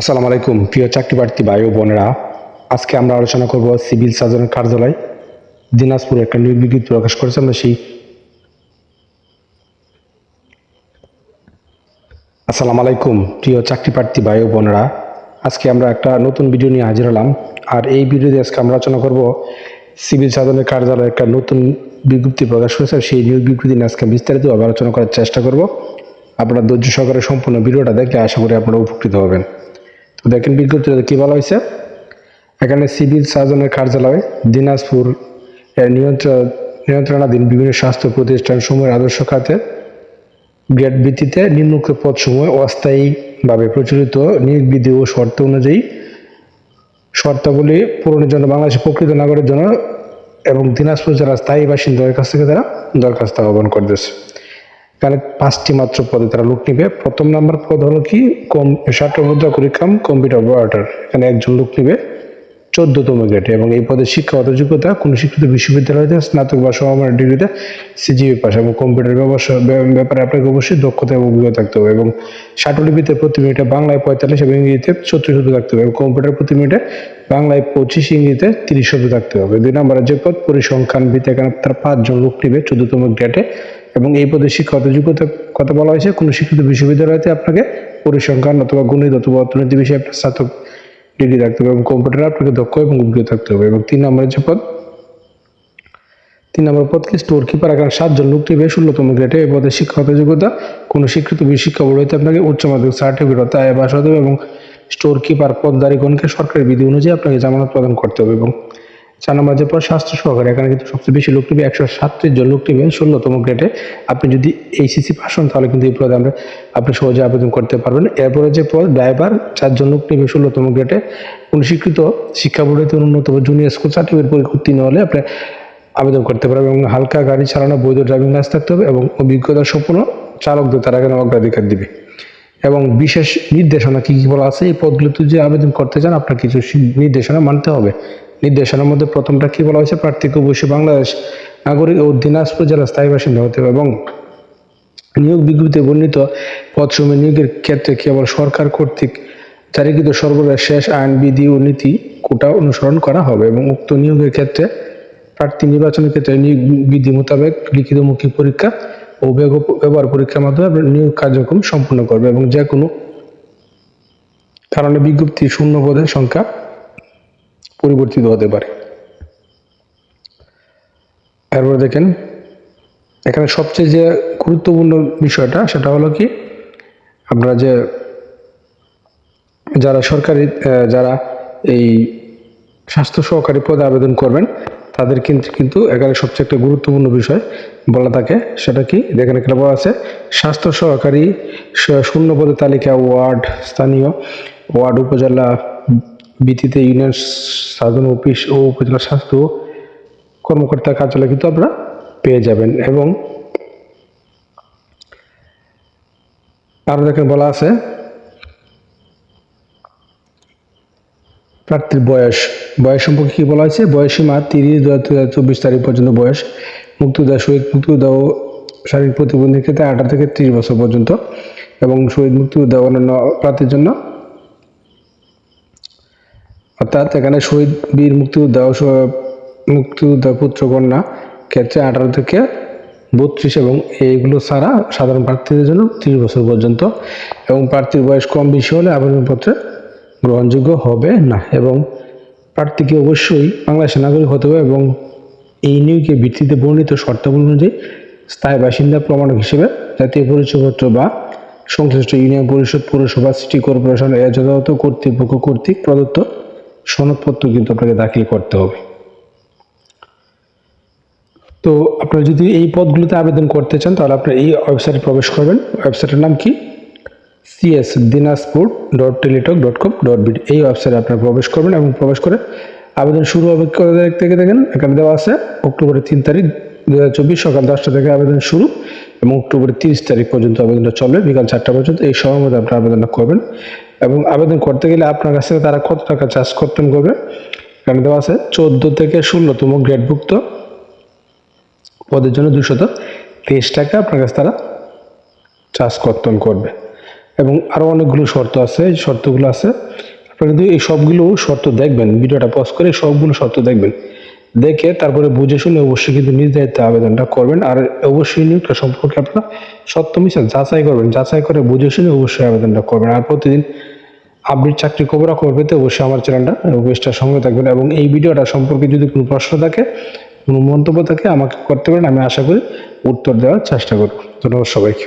আসসালামু আলাইকুম, প্রিয় চাকরি প্রার্থী ভাই ও বোনেরা। আজকে আমরা আলোচনা করব সিভিল সার্জনের কার্যালয়, দিনাজপুরে একটা নিয়োগ বিজ্ঞপ্তি প্রকাশ করেছে আমরা সেই আসসালামু আলাইকুম, প্রিয় চাকরি প্রার্থী ভাই ও বোনেরা। আজকে আমরা একটা নতুন ভিডিও নিয়ে হাজির হলাম। আর এই ভিডিওতে আজকে আমরা আলোচনা করব সিভিল সার্জনের কার্যালয়ে একটা নতুন বিজ্ঞপ্তি প্রকাশ করেছে। সেই নিয়োগ বিজ্ঞপ্তি নিয়ে আজকে বিস্তারিতভাবে আলোচনা করার চেষ্টা করব। আপনারা ধৈর্য সহকারে সম্পূর্ণ ভিডিওটা দেখলে আশা করি আপনারা উপকৃত হবেন। দেখেন বিজ্ঞপ্তিতে কী বলা হয়েছে? এখানে সিভিল সার্জনের কার্যালয়, দিনাজপুর নিয়ন্ত্রণ নিয়ন্ত্রণাধীন বিভিন্ন স্বাস্থ্য প্রতিষ্ঠান সময়ের আদর্শ খাতে গ্রেড ভিত্তিতে নিম্নোক্ত পদসমূহ অস্থায়ীভাবে প্রচলিত নিয়োগ বিধি ও শর্ত অনুযায়ী শর্তাবলী পূরণের জন্য বাংলাদেশের প্রকৃত নাগরিকের জন্য এবং দিনাজপুর জেলার স্থায়ী বাসিন্দাদের কাছ থেকে তারা দরখাস্ত আহ্বান করতেছে এখানে পাঁচটি মাত্র পদে তারা লোক নিবে। প্রথম নাম্বার পদ হলো কি? কম মুদ্রা কুড়িকাম কম্পিউটার অপারেটর এখানে একজন লোক নিবে। চোদ্দতম গেটে এবং এই পদে শিক্ষাগত যোগ্যতা কোনো শিক্ষিত বিশ্ববিদ্যালয়তে স্নাতক বা সমমানের ডিগ্রিতে সিজিপি পাস এবং কম্পিউটার ব্যবসা ব্যাপারে আপনাকে অবশ্যই দক্ষতা এবং অভিজ্ঞতা থাকতে হবে। এবং ষাটলিপিতে প্রতি মিনিটে বাংলায় পঁয়তাল্লিশ এবং ইংরেজিতে ছত্রিশ শব্দ থাকতে হবে। এবং কম্পিউটার প্রতি মিনিটে বাংলায় পঁচিশ, ইংরেজিতে তিরিশ শব্দ থাকতে হবে। দুই নম্বরে যে পদ, পরিসংখ্যান ভিত্তি এখানে তার পাঁচজন লোক নিবে চোদ্দতম গ্রেডে এবং এই পদে শিক্ষাগত যোগ্যতা কথা বলা হয়েছে, কোনো শিক্ষিত বিশ্ববিদ্যালয়তে আপনাকে পরিসংখ্যান অথবা গণিত অথবা অর্থনীতি বিষয়ে আপনার স্নাতক ডিগ্রি থাকতে হবে এবং কম্পিউটারে আপনাকে দক্ষ এবং অভিজ্ঞ থাকতে হবে। এবং তিন নম্বরের যে পদ, তিন নম্বর পদকে স্টোর কিপার এখানে সাতজন লোক নিবে ষোলোতম গ্রেডে এই পদে শিক্ষাগত যোগ্যতা, কোনো স্বীকৃত শিক্ষা বোর্ড হইতে আপনাকে উচ্চ মাধ্যমিক সার্টিফিকেট অর্থাৎ আয় পাস হতে হবে এবং স্টোর কিপার পদধারীগণকে সরকারি বিধি অনুযায়ী আপনাকে জামানত প্রদান করতে হবে এবং চার নম্বর পদ স্বাস্থ্য সহকারী, এখানে কিন্তু সবচেয়ে বেশি লোক নিবে একশো সাতত্রিশ জন লোক নিবে ষোলোতম গ্রেডে আপনি যদি এইচএসসি পাস হন, তাহলে কিন্তু এই পদে আমরা, আপনি সহজে আবেদন করতে পারবেন। এরপরে যে পদ ড্রাইভার চারজন লোক নিবে ষোলোতম গ্রেডে কোনো স্বীকৃত শিক্ষা বোর্ডে উন্নত জুনিয়র স্কুল সার্টিফিকেট পরীক্ষা উত্তীর্ণ হলে আপনি আবেদন করতে পারবেন এবং হালকা গাড়ি চালানো, বৈধ ড্রাইভিং লাইসেন্স থাকতে হবে এবং অভিজ্ঞতা সম্পন্ন চালকদের তারা এখানে অগ্রাধিকার দিবে। এবং বিশেষ নির্দেশনা কি কি বলা আছে? এই পদগুলোতে যে আবেদন করতে চান, আপনার কিছু নির্দেশনা মানতে হবে। নির্দেশনার মধ্যে প্রথমটা কি বলা হয়েছে? প্রার্থীকে অবশ্যই বাংলাদেশ নাগরিক ও দিনাজপুর জেলার স্থায়ী বাসিন্দা হতে হবে এবং নিয়োগ বিজ্ঞপ্তিতে বর্ণিত পদসমূহ নিয়োগের ক্ষেত্রে কেবল সরকার কর্তৃক জারিকৃত সর্বদা শেষ আইন, বিধি ও নীতি কোটা অনুসরণ করা হবে এবং উক্ত নিয়োগের ক্ষেত্রে প্রার্থী নির্বাচনের ক্ষেত্রে নিয়োগ বিধি মোতাবেক লিখিত মৌখিক পরীক্ষা ও ব্যব- ব্যবহার পরীক্ষার মাধ্যমে নিয়োগ কার্যক্রম সম্পন্ন করবে এবং যে কোনো কারণে বিজ্ঞপ্তি শূন্য পদের সংখ্যা পরিবর্তিত হতে পারে। এরপর দেখেন, এখানে সবচেয়ে যে গুরুত্বপূর্ণ বিষয়টা সেটা হলো কি, আপনারা যে, যারা সরকারি যারা এই স্বাস্থ্য সহকারী পদে আবেদন করবেন, তাদের কিন্তু কিন্তু এখানে সবচেয়ে একটা গুরুত্বপূর্ণ বিষয় বলা থাকে, সেটা কি দেখেন এখানে বলা আছে, স্বাস্থ্য সহকারী শূন্য পদের তালিকা, ওয়ার্ড, স্থানীয়, ওয়ার্ড, উপজেলা ভিত্তিতে ইউনিয়ন সাধারণ অফিস ও উপজেলা স্বাস্থ্য কর্মকর্তার কার্যালয় কিন্তু আপনারা পেয়ে যাবেন এবং আরও দেখেন বলা আছে, প্রার্থীর বয়স। বয়স সম্পর্কে কি বলা হয়েছে? বয়সীমা তিরিশ দু হাজার চব্বিশ তারিখ পর্যন্ত বয়স। মুক্তিযোদ্ধা শহীদ মুক্তিযোদ্ধা ও শারীরিক প্রতিবন্ধীর ক্ষেত্রে আঠারো থেকে ত্রিশ বছর পর্যন্ত এবং শহীদ মুক্তিযোদ্ধা অন্যান্য প্রার্থীর জন্য অর্থাৎ এখানে শহীদ বীর মুক্তিযোদ্ধা ও মুক্তিযোদ্ধা পুত্র কন্যা ক্ষেত্রে আঠারো থেকে বত্রিশ এবং এইগুলো ছাড়া সাধারণ প্রার্থীদের জন্য ত্রিশ বছর পর্যন্ত এবং প্রার্থীর বয়স কম বেশি হলে আবেদনপত্রে গ্রহণযোগ্য হবে না এবং প্রার্থীকে অবশ্যই বাংলাদেশের নাগরিক হতে হবে এবং এই নিয়োগের ভিত্তিতে বর্ণিত শর্তাবলী অনুযায়ী স্থায়ী বাসিন্দা প্রমাণক হিসেবে জাতীয় পরিচয়পত্র বা সংশ্লিষ্ট ইউনিয়ন পরিষদ, পৌরসভা, সিটি কর্পোরেশন, এর যথাযথ কর্তৃপক্ষ কর্তৃক প্রদত্ত সনদপত্র কিন্তু আপনাকে দাখিল করতে হবে। তো আপনারা যদি এই পদগুলোতে আবেদন করতে চান, তাহলে আপনারা এই ওয়েবসাইটে প্রবেশ করবেন। ওয়েবসাইটের নাম কি? CS Dinajpur dot Teletalk dot com dot BD এই ওয়েবসাইটে আপনারা প্রবেশ করবেন এবং প্রবেশ করে আবেদন শুরু হবে থেকে দেখেন? এখানে দেওয়া আছে, অক্টোবরের তিন তারিখ দু হাজার চব্বিশ সকাল দশটা থেকে আবেদন শুরু এবং অক্টোবরের তিরিশ তারিখ পর্যন্ত আবেদনটা চলবে, বিকাল চারটা পর্যন্ত। এই সময়ের মধ্যে আপনারা আবেদনটা করবেন। এবং আবেদন করতে গেলে আপনার কাছ থেকে তারা কত টাকা চার্জ করতেন করবে? এখানে দেওয়া আছে, চোদ্দ থেকে ষোলোতম গ্রেডভুক্ত পদের জন্য দুশত তেইশ টাকা আপনার কাছে তারা চার্জ কর্তন করবে। এবং আরও অনেকগুলো শর্ত আছে, এই শর্তগুলো আছে। আপনারা কিন্তু এই সবগুলো শর্ত দেখবেন, ভিডিওটা পজ করে সবগুলো শর্ত দেখবেন। দেখে তারপরে বুঝে শুনে অবশ্যই কিন্তু নিজ দায়িত্বে আবেদনটা করবেন। আর অবশ্যই নিয়োগটা সম্পর্কে আপনার সত্য মিশা যাচাই করবেন। যাচাই করে বুঝে শুনে অবশ্যই আবেদনটা করবেন। আর প্রতিদিন আপডেট চাকরি খবরাখবর পেতে অবশ্যই আমার চ্যানেলটা বেশটার সঙ্গে থাকবেন এবং এই ভিডিওটা সম্পর্কে যদি কোনো প্রশ্ন থাকে, কোনো মন্তব্য থাকে, আমাকে করতে পারেন। আমি আশা করি উত্তর দেওয়ার চেষ্টা করব। ধন্যবাদ সবাইকে।